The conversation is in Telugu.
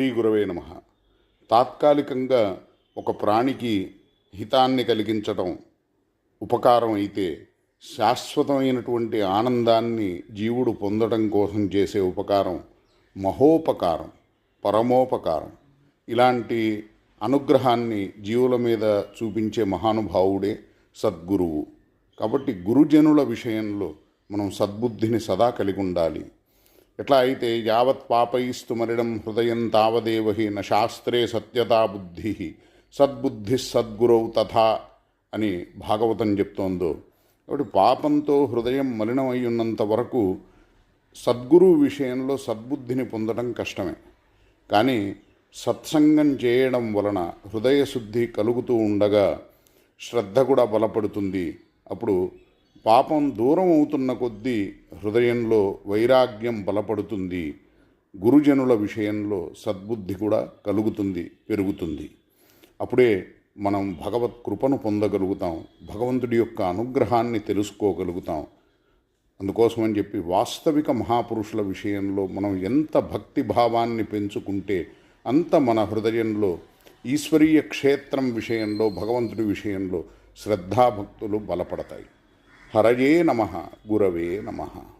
శ్రీ గురవే నమ. తాత్కాలికంగా ఒక ప్రాణికి హితాన్ని కలిగించటం ఉపకారం అయితే శాశ్వతమైనటువంటి ఆనందాన్ని జీవుడు పొందడం కోసం చేసే ఉపకారం మహోపకారం పరమోపకారం. ఇలాంటి అనుగ్రహాన్ని జీవుల మీద చూపించే మహానుభావుడే సద్గురువు. కాబట్టి గురుజనుల విషయంలో మనం సద్బుద్ధిని సదా కలిగి ఉండాలి. ఎట్లా అయితే యావత్ పాపైస్తు మరిడం హృదయం తావదేవహి న శాస్త్రే సత్యతా బుద్ధి సద్బుద్ధి సద్గురౌ తథా అని భాగవతం చెప్తోందో. కాబట్టి పాపంతో హృదయం మలినమై ఉన్నంత వరకు సద్గురువు విషయంలో సద్బుద్ధిని పొందడం కష్టమే. కానీ సత్సంగం చేయడం వలన హృదయ శుద్ధి కలుగుతూ ఉండగా శ్రద్ధ కూడా బలపడుతుంది. అప్పుడు పాపం దూరం అవుతున్న కొద్దీ హృదయంలో వైరాగ్యం బలపడుతుంది. గురుజనుల విషయంలో సద్బుద్ధి కూడా కలుగుతుంది పెరుగుతుంది. అప్పుడే మనం భగవత్ కృపను పొందగలుగుతాం. భగవంతుడి యొక్క అనుగ్రహాన్ని తెలుసుకోగలుగుతాం. అందుకోసమని చెప్పి వాస్తవిక మహాపురుషుల విషయంలో మనం ఎంత భక్తి భావాన్ని పెంచుకుంటే అంత మన హృదయంలో ఈశ్వరీయ క్షేత్రం విషయంలో భగవంతుడి విషయంలో శ్రద్ధాభక్తులు బలపడతాయి. హరయే నమ గురవే నమః.